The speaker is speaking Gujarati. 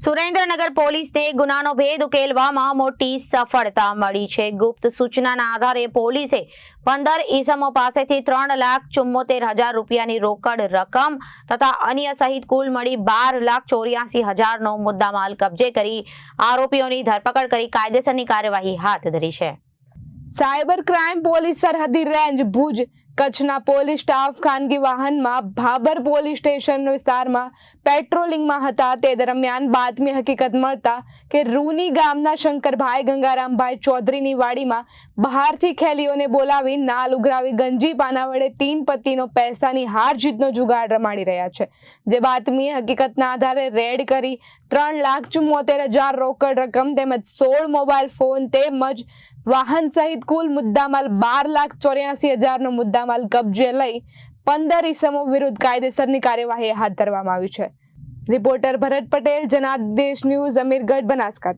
સુરેન્દ્રનગર પોલીસને ગુનાનો ભેદ ઉકેલવામાં મોટી સફળતા મળી છે. ગુપ્ત સૂચનાના આધારે પોલીસે પંદર ઈસમો પાસેથી ત્રણ લાખ ચુમ્મોતેર હજાર રૂપિયાની રોકડ રકમ તથા અન્ય સહિત કુલ મળી બાર લાખ ચોર્યાસી હજારનો મુદ્દામાલ કબજે કરી આરોપીઓની ધરપકડ કરી કાયદેસરની કાર્યવાહી હાથ ધરી છે. સાયબર ક્રાઇમ પોલીસ સરહદી રેન્જ ભુજ કચ્છના પોલીસ સ્ટાફ ખાનગી વાહનમાં ભાબર પોલીસ સ્ટેશન વિસ્તારમાં પેટ્રોલિંગમાં હતા. તે દરમિયાન બાતમી હકીકત મળતા કે રૂની ગામના શંકરભાઈ ગંગારામભાઈ ચૌધરીની વાડીમાં બહારથી ખેલીઓને બોલાવી નાલ ઉઘરાવી ગંજી પાના વડે તીન પતિનો પૈસાની હાર જીતનો જુગાડ રમાડી રહ્યા છે. જે બાતમી હકીકતના આધારે રેડ કરી ત્રણ લાખ ચુમ્મોતેર હજાર રોકડ રકમ તેમજ સોળ મોબાઈલ ફોન તેમજ વાહન સહિત કુલ મુદ્દામાલ બાર લાખ ચોર્યાસી હજારનો મુદ્દામાલ કબજે લઈ પંદર ઇસમો વિરુદ્ધ કાયદેસરની કાર્યવાહી હાથ ધરવામાં આવી છે. Reporter Bharat Patel, Janadesh news, Amirgadh, Banaskantha.